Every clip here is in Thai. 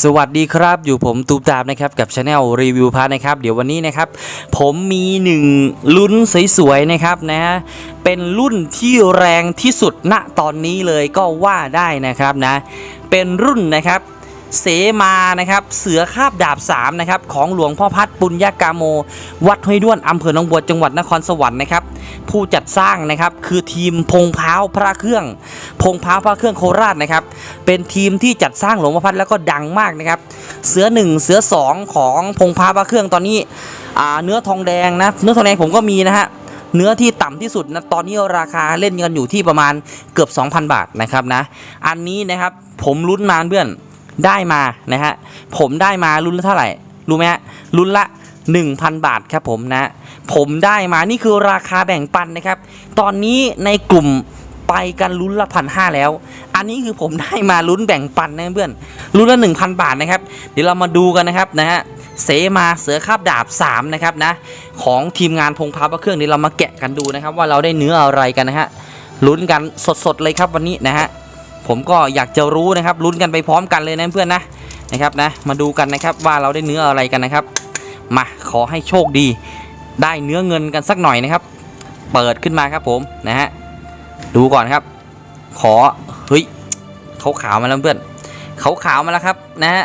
สวัสดีครับอยู่ผมตูมตามนะครับกับช anel รีวิวพานะครับ เดี๋ยววันนี้นะครับ ผมมีหนึ่งลุ้นสวยๆนะครับนะเป็นรุ่นที่แรงที่สุดณตอนนี้เลยก็ว่าได้นะครับนะ เป็นรุ่นนะครับเสมานะครับเสือคาบดาบ3นะครับของหลวงพ่อพัดปุญญากาโม วัดห้วยด้วนอำเภอหนองบัวจังหวัดนครสวรรค์นะครับผู้จัดสร้างนะครับคือทีมพงพร้าวพระเครื่อง พงพร้าวพระเครื่องโคราชนะครับ เป็นทีมที่จัดสร้างหลวงพ่อพัดแล้วก็ดังมากนะครับ เสือหนึ่งเสือสองของพงพร้าพระเครื่องตอนนี้เนื้อทองแดงนะ เนื้อทองแดงผมก็มีนะฮะเนื้อที่ต่ำที่สุดนะตอนนี้ราคาเล่นกันอยู่ที่ประมาณเกือบ 2,000 บาทนะครับนะ อันนี้นะครับผมลุ้นมาเพื่อนได้มานะฮะผมได้มารุ่นละเท่าไหร่รู้ไหมฮะรุ่นละ 1,000 บาทครับผมนะ ผมได้มานี่คือราคาแบ่งปันนะครับ ตอนนี้ในกลุ่มไปกันลุ้นละพันห้าแล้ว อันนี้คือผมได้มาลุ้นแบ่งปันนะเพื่อนลุ้นละ1,000 บาทนะครับ เดี๋ยวเรามาดูกันนะครับนะฮะเสมาเสือคาบดาบ 3 นะครับนะ ของทีมงานพงพาพระเครื่องนี้เรามาแกะกันดูนะครับ ว่าเราได้เนื้ออะไรกันนะฮะลุ้นกันสดๆเลยครับวันนี้นะฮะผมก็อยากจะรู้นะครับลุ้นกันไปพร้อมกันเลยนะเพื่อนนะนะครับนะมาดูกันนะครับว่าเราได้เนื้ออะไรกันนะครับ มาขอให้โชคดี ได้เนื้อเงินกันสักหน่อยนะครับ เปิดขึ้นมาครับผมนะฮะดูก่อนครับ ขอ เขาขาวมาแล้วเพื่อนเขาขาวมาแล้วครับ นะฮะ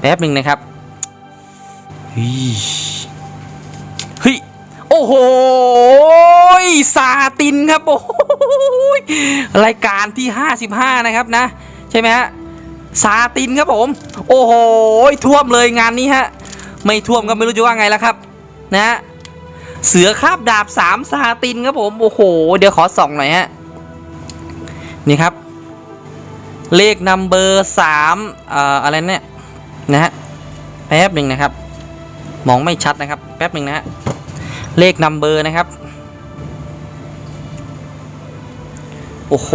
แป๊บหนึ่งนะครับเฮ้ยเฮ้ยโอ้โหซาตินครับโอ้โหรายการที่ 55 นะครับนะ ใช่ไหมฮะซาตินครับผม โอ้โหท่วมเลยงานนี้ฮะไม่ท่วมก็ไม่รู้จะว่าไงแล้วครับ นะฮะเสือคาบดาบสามซาตินครับผม โอ้โห เดี๋ยวขอส่องหน่อยฮะ นี่ครับ เลขนัมเบอร์สามเอ่ออะไรเนี่ยนะฮะแป๊บหนึ่งนะครับ มองไม่ชัดนะครับ แป๊บหนึ่งนะฮะเลขนัมเบอร์นะครับ โอ้โห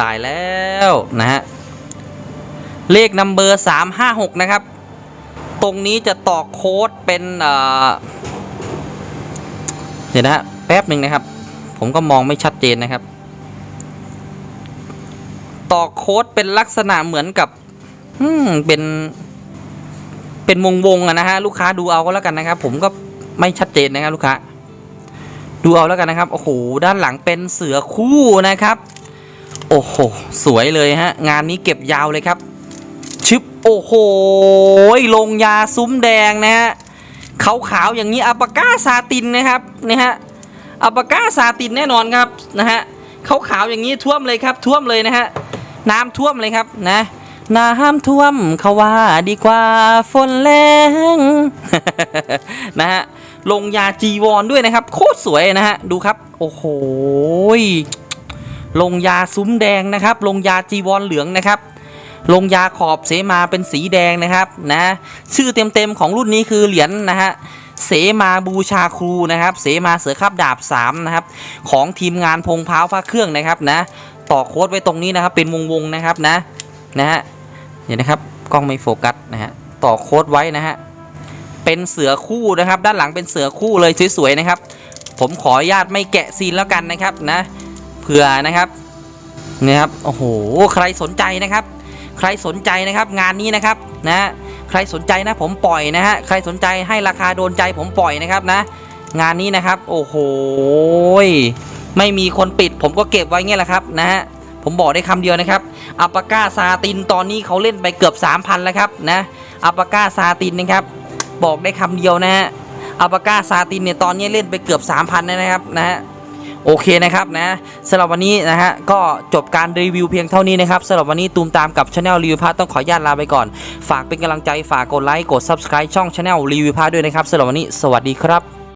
ตายแล้วนะฮะเลขนัมเบอร์สามห้าหกนะครับ ตรงนี้จะต่อโค้ดเป็นเอ่อเดี๋ยวนะฮะแป๊บหนึ่งนะครับ ผมก็มองไม่ชัดเจนนะครับ ต่อโค้ดเป็นลักษณะเหมือนกับอืมเป็น เป็นวงวงอะนะฮะลูกค้าดูเอาก็แล้วกันนะครับ ผมก็ไม่ชัดเจนนะครับลูกค้าดูเอาแล้วกันนะครับโอ้โหด้านหลังเป็นเสือคู่นะครับ โอ้โหสวยเลยฮะ งานนี้เก็บยาวเลยครับชึบโอ้โหลงยาซุ้มแดงนะฮะขาวขาวๆอย่างนี้อัปปาก้าซาตินนะครับนะฮะอัปปาก้าซาตินแน่นอนครับนะฮะขาวขาวๆอย่างนี้ท่วมเลยครับท่วมเลยนะฮะ น้ำท่วมเลยครับนะน้ำท่วมเขาว่าดีกว่าฝนแรงนะฮะลงยาจีวรด้วยนะครับ โคตรสวยนะฮะดูครับ โอ้โหลงยาซุ้มแดงนะครับ ลงยาจีวรเหลืองนะครับ ลงยาขอบเสมาเป็นสีแดงนะครับนะชื่อเต็มๆของรุ่นนี้คือเหรียญนะฮะเสมาบูชาครูนะครับ เสมาเสือคาบดาบ3นะครับของทีมงานพงพ้าวพระเครื่องนะครับนะ ต่อโค้ดไว้ตรงนี้นะครับ เป็นวงๆนะครับนะนะฮะเดี๋ยวนะครับกล้องไม่โฟกัสนะฮะต่อโค้ดไว้นะฮะเป็นเสือคู่นะครับ ด้านหลังเป็นเสือคู่เลยสวยๆนะครับ ผมขออนุญาตไม่แกะซีนแล้วกันนะครับนะเผื่อนะครับนี่ครับโอ้โหใครสนใจนะครับ ใครสนใจนะครับงานนี้นะครับนะใครสนใจนะผมปล่อยนะฮะใครสนใจให้ราคาโดนใจผมปล่อยนะครับนะ งานนี้นะครับ โอ้โห ไม่มีคนปิด ผมก็เก็บไว้เงี้ยแหละครับนะฮะผมบอกได้คำเดียวนะครับอัปปาก้าซาตินตอนนี้เขาเล่นไปเกือบ 3,000 แล้วครับนะอัปปาก้าซาตินนะครับ บอกได้คำเดียวนะฮะอัปปาก้าซาตินเนี่ยตอนนี้เล่นไปเกือบ 3,000แล้วนะครับนะฮะโอเคนะครับนะสำหรับวันนี้นะฮะก็จบการรีวิวเพียงเท่านี้นะครับสำหรับวันนี้ตูมตามกับช anel รีวิวพาร์ทต้องขออนุญาตลาไปก่อน ฝากเป็นกำลังใจฝากกดไลค์กด subscribe ช่องช anel รีวิวพาร์ทด้วยนะครับสำหรับวันนี้สวัสดีครับ